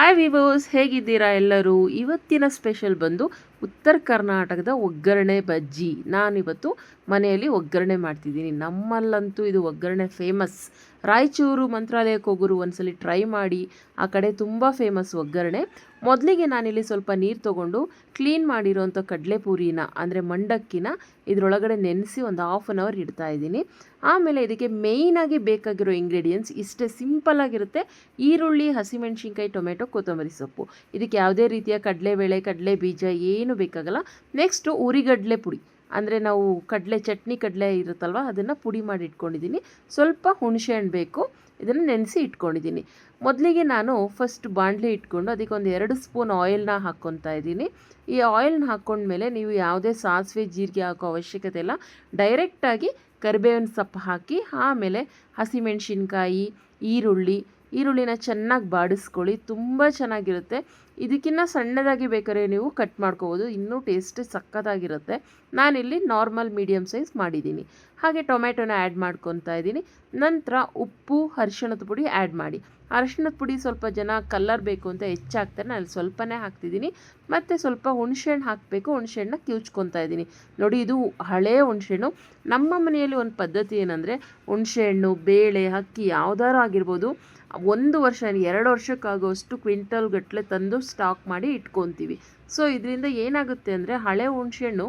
Hi ವಿವೋಸ್ ಹೇಗಿದ್ದೀರಾ ಎಲ್ಲರೂ? ಇವತ್ತಿನ ಸ್ಪೆಷಲ್ ಬಂದು ಉತ್ತರ ಕರ್ನಾಟಕದ ಒಗ್ಗರಣೆ ಬಜ್ಜಿ. ನಾನಿವತ್ತು ಮನೆಯಲ್ಲಿ ಒಗ್ಗರಣೆ ಮಾಡ್ತಿದ್ದೀನಿ. ನಮ್ಮಲ್ಲಂತೂ ಇದು ಒಗ್ಗರಣೆ ಫೇಮಸ್ ರಾಯಚೂರು ಮಂತ್ರಾಲಯಕ್ಕೆ ಹೋಗೋರು ಒಂದ್ಸಲಿ ಟ್ರೈ ಮಾಡಿ, ಆ ಕಡೆ ತುಂಬ ಫೇಮಸ್ ಒಗ್ಗರಣೆ. ಮೊದಲಿಗೆ ನಾನಿಲ್ಲಿ ಸ್ವಲ್ಪ ನೀರು ತೊಗೊಂಡು ಕ್ಲೀನ್ ಮಾಡಿರೋಂಥ ಕಡಲೆಪುರಿನ, ಅಂದರೆ ಮಂಡಕ್ಕಿನ, ಇದರೊಳಗಡೆ ನೆನೆಸಿ ಒಂದು ಹಾಫ್ ಆನ್ ಅವರ್ ಇಡ್ತಾ ಇದ್ದೀನಿ. ಆಮೇಲೆ ಇದಕ್ಕೆ ಮೇಯ್ನಾಗಿ ಬೇಕಾಗಿರೋ ಇಂಗ್ರೀಡಿಯೆಂಟ್ಸ್ ಇಷ್ಟೇ ಸಿಂಪಲ್ ಆಗಿರುತ್ತೆ. ಈರುಳ್ಳಿ, ಹಸಿಮೆಣಸಿನ್ಕಾಯಿ, ಟೊಮೆಟೊ, ಕೊತ್ತಂಬರಿ ಸೊಪ್ಪು. ಇದಕ್ಕೆ ಯಾವುದೇ ರೀತಿಯ ಕಡಲೆಬೇಳೆ ಕಡಲೆ ಬೀಜ ಏನು ಬೇಕಾಗಲ್ಲ. ನೆಕ್ಸ್ಟು ಉರಿಗಡಲೆ ಪುಡಿ. ಅಂದರೆ ನಾವು ಕಡಲೆ ಚಟ್ನಿ, ಕಡಲೆ ಇರುತ್ತಲ್ವ, ಅದನ್ನು ಪುಡಿ ಮಾಡಿ ಇಟ್ಕೊಂಡಿದ್ದೀನಿ ಸ್ವಲ್ಪ ಹುಣಸೆ ಹಣ್ಣು ಬೇಕು. ಇದನ್ನು ನೆನೆಸಿ ಇಟ್ಕೊಂಡಿದ್ದೀನಿ ಮೊದಲಿಗೆ ನಾನು ಫಸ್ಟ್ ಬಾಣಲೆ ಇಟ್ಕೊಂಡು ಅದಕ್ಕೆ ಒಂದು ಎರಡು ಸ್ಪೂನ್ ಆಯಿಲ್ನ ಹಾಕ್ಕೊತಾ ಇದ್ದೀನಿ. ಈ ಆಯಿಲ್ನ ಹಾಕ್ಕೊಂಡ್ಮೇಲೆ ನೀವು ಯಾವುದೇ ಸಾಸಿವೆ, ಜೀರಿಗೆ ಹಾಕೋ ಅವಶ್ಯಕತೆ ಇಲ್ಲ. ಡೈರೆಕ್ಟಾಗಿ ಕರಿಬೇವಿನ ಸೊಪ್ಪು ಹಾಕಿ, ಆಮೇಲೆ ಹಸಿಮೆಣಸಿನ್ಕಾಯಿ, ಈರುಳ್ಳಿ ಈರುಳ್ಳಿನ ಚೆನ್ನಾಗಿ ಬಾಡಿಸ್ಕೊಳ್ಳಿ, ತುಂಬ ಚೆನ್ನಾಗಿರುತ್ತೆ. ಇದಕ್ಕಿಂತ ಸಣ್ಣದಾಗಿ ಬೇಕಾದ್ರೆ ನೀವು ಕಟ್ ಮಾಡ್ಕೋಬೋದು, ಇನ್ನೂ ಟೇಸ್ಟ್ ಸಕ್ಕತ್ತಾಗಿರುತ್ತೆ ನಾನಿಲ್ಲಿ ನಾರ್ಮಲ್ ಮೀಡಿಯಮ್ ಸೈಜ್ ಮಾಡಿದ್ದೀನಿ. ಹಾಗೆ ಟೊಮೆಟೊನ ಆ್ಯಡ್ ಮಾಡ್ಕೊತಾ ಇದ್ದೀನಿ. ನಂತರ ಉಪ್ಪು, ಅರಿಶಿಣದ ಪುಡಿ ಆ್ಯಡ್ ಮಾಡಿ. ಅರಿಶಿಣದ ಪುಡಿ ಸ್ವಲ್ಪ ಜನ ಕಲ್ಲರ್ ಬೇಕು ಅಂತ ಹೆಚ್ಚಾಗ್ತಾರೆ ನಾನು ಸ್ವಲ್ಪನೇ ಹಾಕ್ತಿದ್ದೀನಿ. ಮತ್ತು ಸ್ವಲ್ಪ ಹುಣಸೆಹಣ್ಣು ಹಾಕಬೇಕು, ಹುಣಸೆಹಣ್ಣನ್ನ ಕಿವುಚ್ಕೊತಾ ಇದ್ದೀನಿ. ನೋಡಿ, ಇದು ಹಳೇ ಹುಣಸೆಹಣ್ಣು. ನಮ್ಮ ಮನೆಯಲ್ಲಿ ಒಂದು ಪದ್ಧತಿ ಏನಂದರೆ, ಹುಣಸೆಹಣ್ಣು, ಬೇಳೆ, ಅಕ್ಕಿ ಯಾವ್ದಾರು ಆಗಿರ್ಬೋದು. ಒಂದು ವರ್ಷ ಎರಡು ವರ್ಷಕ್ಕಾಗುವಷ್ಟು ಕ್ವಿಂಟಲ್ ಗಟ್ಟಲೆ ತಂದು ಸ್ಟಾಕ್ ಮಾಡಿ ಇಟ್ಕೊತೀವಿ. ಸೊ, ಇದರಿಂದ ಏನಾಗುತ್ತೆ ಅಂದರೆ ಹಳೆ ಹುಣಸೆಹಣ್ಣು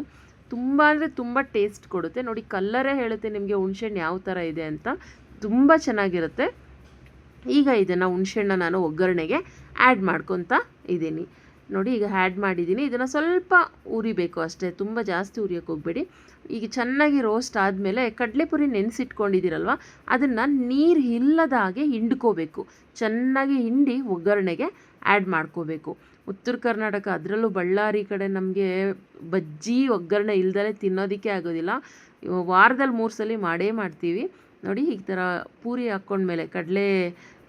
ತುಂಬ ಅಂದರೆ ತುಂಬ ಟೇಸ್ಟ್ ಕೊಡುತ್ತೆ. ನೋಡಿ, ಕಲ್ಲರೇ ಹೇಳುತ್ತೆ ನಿಮಗೆ ಹುಣಸೆಹಣ್ಣು ಯಾವ ಥರ ಇದೆ ಅಂತ. ತುಂಬ ಚೆನ್ನಾಗಿರುತ್ತೆ. ಈಗ ಇದನ್ನು ಹುಣಸೆಹಣ್ಣ ನಾನು ಒಗ್ಗರಣೆಗೆ ಆ್ಯಡ್ ಮಾಡ್ಕೊತಾ ಇದ್ದೀನಿ ನೋಡಿ ಈಗ ಆ್ಯಡ್ ಮಾಡಿದ್ದೀನಿ. ಇದನ್ನು ಸ್ವಲ್ಪ ಉರಿಬೇಕು ಅಷ್ಟೇ. ತುಂಬ ಜಾಸ್ತಿ ಉರಿಯೋಕ್ಕೆ ಹೋಗಬೇಡಿ. ಈಗ ಚೆನ್ನಾಗಿ ರೋಸ್ಟ್ ಆದಮೇಲೆ ಕಡಲೆಪುರಿ ನೆನೆಸಿಟ್ಕೊಂಡಿದ್ದೀರಲ್ವ? ಅದನ್ನು ನೀರು ಇಲ್ಲದ ಹಾಗೆ ಹಿಂಡ್ಕೋಬೇಕು. ಚೆನ್ನಾಗಿ ಹಿಂಡಿ ಒಗ್ಗರಣೆಗೆ ಆ್ಯಡ್ ಮಾಡ್ಕೋಬೇಕು. ಉತ್ತರ ಕರ್ನಾಟಕ ಅದರಲ್ಲೂ ಬಳ್ಳಾರಿ ಕಡೆ ನಮಗೆ ಬಜ್ಜಿ ಒಗ್ಗರಣೆ ಇಲ್ದಲೇ ತಿನ್ನೋದಕ್ಕೆ ಆಗೋದಿಲ್ಲ. ವಾರದಲ್ಲಿ ಮೂರು ಸಲ ಮಾಡೇ ಮಾಡ್ತೀವಿ. ನೋಡಿ ಈ ಥರ ಪೂರಿ ಹಾಕ್ಕೊಂಡ್ಮೇಲೆ ಕಡಲೆ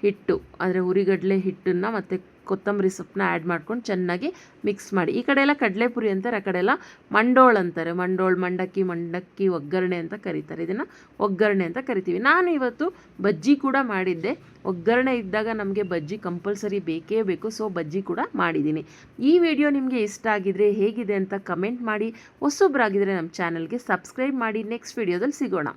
ಹಿಟ್ಟು ಅಂದರೆ ಹುರಿಗಡಲೆ ಹಿಟ್ಟನ್ನು ಮತ್ತು ಕೊತ್ತಂಬರಿ ಸೊಪ್ಪನ್ನ ಆ್ಯಡ್ ಮಾಡ್ಕೊಂಡು ಚೆನ್ನಾಗಿ ಮಿಕ್ಸ್ ಮಾಡಿ. ಈ ಕಡೆ ಎಲ್ಲ ಕಡಲೆಪುರಿ ಅಂತಾರೆ, ಆ ಕಡೆ ಎಲ್ಲ ಮಂಡೋಳು ಅಂತಾರೆ. ಮಂಡೋಳು ಮಂಡಕ್ಕಿ ಮಂಡಕ್ಕಿ ಒಗ್ಗರಣೆ ಅಂತ ಕರೀತಾರೆ. ಇದನ್ನು ಒಗ್ಗರಣೆ ಅಂತ ಕರಿತೀವಿ. ನಾನು ಇವತ್ತು ಬಜ್ಜಿ ಕೂಡ ಮಾಡಿದ್ದೆ. ಒಗ್ಗರಣೆ ಇದ್ದಾಗ ನಮಗೆ ಬಜ್ಜಿ ಕಂಪಲ್ಸರಿ ಬೇಕೇ ಬೇಕು ಸೊ ಬಜ್ಜಿ ಕೂಡ ಮಾಡಿದ್ದೀನಿ. ಈ ವಿಡಿಯೋ ನಿಮಗೆ ಇಷ್ಟ ಆಗಿದರೆ ಹೇಗಿದೆ ಅಂತ ಕಮೆಂಟ್ ಮಾಡಿ. ಹೊಸೊಬ್ಬರಾಗಿದ್ದರೆ ನಮ್ಮ ಚಾನಲ್ಗೆ ಸಬ್ಸ್ಕ್ರೈಬ್ ಮಾಡಿ. ನೆಕ್ಸ್ಟ್ ವಿಡಿಯೋದಲ್ಲಿ ಸಿಗೋಣ.